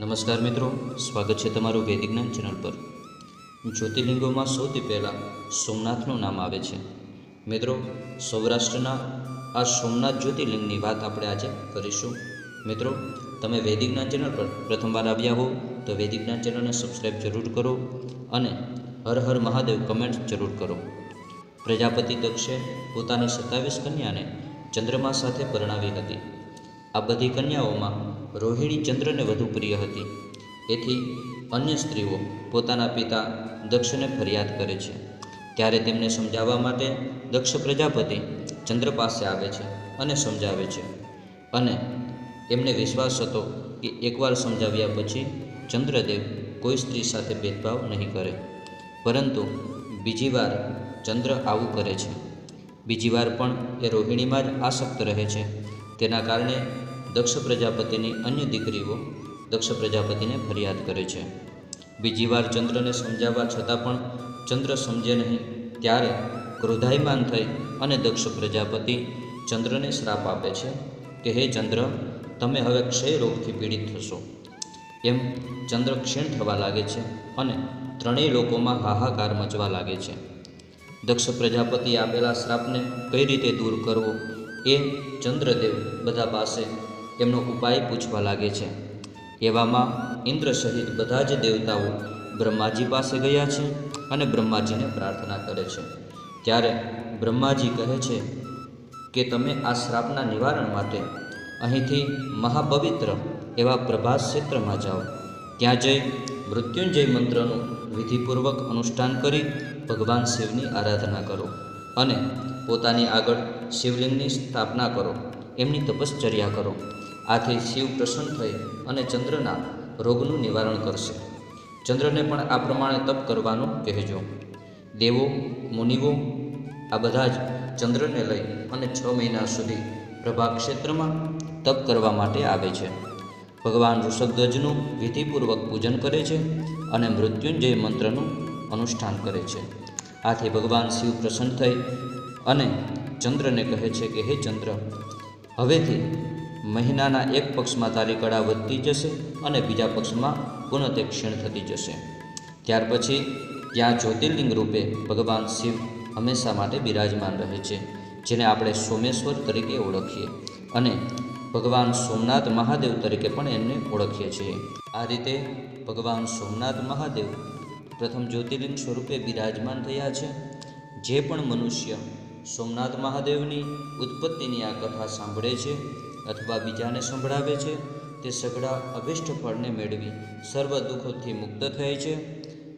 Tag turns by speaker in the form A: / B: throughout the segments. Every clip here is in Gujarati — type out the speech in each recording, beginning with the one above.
A: નમસ્કાર મિત્રો, સ્વાગત છે તમારું વૈદિક જ્ઞાન ચેનલ પર. જ્યોતિર્લિંગોમાં સૌથી પહેલાં સોમનાથનું નામ આવે છે. મિત્રો, સૌરાષ્ટ્રના આ સોમનાથ જ્યોતિર્લિંગની વાત આપણે આજે કરીશું. મિત્રો, તમે વૈદિક જ્ઞાન ચેનલ પર પ્રથમવાર આવ્યા હો, તો વૈદિક જ્ઞાન ચેનલને સબસ્ક્રાઈબ જરૂર કરો અને હર હર મહાદેવ કમેન્ટ જરૂર કરો. પ્રજાપતિ દક્ષે પોતાની સત્તાવીસ કન્યાને ચંદ્રમા સાથે પરણાવી હતી. આ બધી કન્યાઓમાં રોહિણી ચંદ્રને વધુ પ્રિય હતી. એથી અન્ય સ્ત્રીઓ પોતાના પિતા દક્ષને ફરિયાદ કરે છે. ત્યારે તેમને સમજાવવા માટે દક્ષ પ્રજાપતિ ચંદ્ર પાસે આવે છે અને સમજાવે છે. અને એમને વિશ્વાસ હતો કે એકવાર સમજાવ્યા પછી ચંદ્રદેવ કોઈ સ્ત્રી સાથે ભેદભાવ નહીં કરે. પરંતુ બીજી વાર ચંદ્ર આવું કરે છે. બીજી વાર પણ એ રોહિણીમાં જ આસક્ત રહે છે. તેના કારણે દક્ષ પ્રજાપતિની અન્ય દીકરીઓ દક્ષ પ્રજાપતિને ફરિયાદ કરે છે. બીજી વાર ચંદ્રને સમજાવવા છતાં પણ ચંદ્ર સમજે નહીં, ત્યારે ક્રોધાયમાન થઈ અને દક્ષ પ્રજાપતિ ચંદ્રને શ્રાપ આપે છે કે, હે ચંદ્ર, તમે હવે ક્ષય રોગથી પીડિત થશો. એમ ચંદ્ર ક્ષીણ થવા લાગે છે અને ત્રણેય લોકોમાં હાહાકાર મચવા લાગે છે. દક્ષ પ્રજાપતિ આપેલા શ્રાપને કઈ રીતે દૂર કરવો એ ચંદ્રદેવ બધા પાસે એમનો ઉપાય પૂછવા લાગે છે. એવામાં ઇન્દ્ર સહિત બધા જ દેવતાઓ બ્રહ્માજી પાસે ગયા છે અને બ્રહ્માજીને પ્રાર્થના કરે છે. ત્યારે બ્રહ્માજી કહે છે કે તમે આ શ્રાપના નિવારણ માટે અહીંથી મહાપવિત્ર એવા પ્રભાસ ક્ષેત્રમાં જાઓ. ત્યાં જઈ મૃત્યુંજય મંત્રનું વિધિપૂર્વક અનુષ્ઠાન કરી ભગવાન શિવની આરાધના કરો અને પોતાની આગળ શિવલિંગની સ્થાપના કરો. એમની તપશ્ચર્યા કરો. આથી શિવ પ્રસન્ન થઈ અને ચંદ્રના રોગનું નિવારણ કરશે. ચંદ્રને પણ આ પ્રમાણે તપ કરવાનું કહેજો. દેવો, મુનિઓ, આ બધા જ ચંદ્રને લઈ અને છ મહિના સુધી પ્રભા ક્ષેત્રમાં તપ કરવા માટે આવે છે. ભગવાન ઋષભધ્વજનું વિધિપૂર્વક પૂજન કરે છે અને મૃત્યુંજય મંત્રનું અનુષ્ઠાન કરે છે. આથી ભગવાન શિવ પ્રસન્ન થઈ અને ચંદ્રને કહે છે કે, હે ચંદ્ર, હવેથી મહિનાના એક પક્ષમાં તારી કળા વધતી જશે અને બીજા પક્ષમાં પુનઃતે ક્ષીણ થતી જશે. ત્યાર પછી ત્યાં જ્યોતિર્લિંગ રૂપે ભગવાન શિવ હંમેશા માટે બિરાજમાન રહે છે, જેને આપણે સોમેશ્વર તરીકે ઓળખીએ અને ભગવાન સોમનાથ મહાદેવ તરીકે પણ એમને ઓળખીએ છીએ. આ રીતે ભગવાન સોમનાથ મહાદેવ પ્રથમ જ્યોતિર્લિંગ સ્વરૂપે બિરાજમાન થયા છે. જે પણ મનુષ્ય સોમનાથ મહાદેવની ઉત્પત્તિની આ કથા સાંભળે છે અથવા બીજાને સંભળાવે છે, તે સઘળા અભિષ્ટ ફળને મેળવી સર્વ દુઃખોથી મુક્ત થાય છે.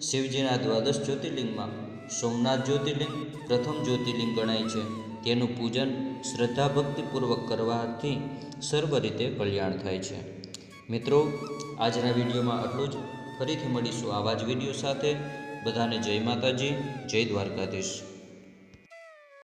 A: શિવજીના દ્વાદશ જ્યોતિર્લિંગમાં સોમનાથ જ્યોતિર્લિંગ પ્રથમ જ્યોતિર્લિંગ ગણાય છે. તેનું પૂજન શ્રદ્ધા ભક્તિપૂર્વક કરવાથી સર્વ રીતે કલ્યાણ થાય છે. મિત્રો, આજના વિડીયોમાં આટલું જ. ફરીથી મળીશું આવા જ વીડિયો સાથે. બધાને જય માતાજી, જય દ્વારકાધીશ.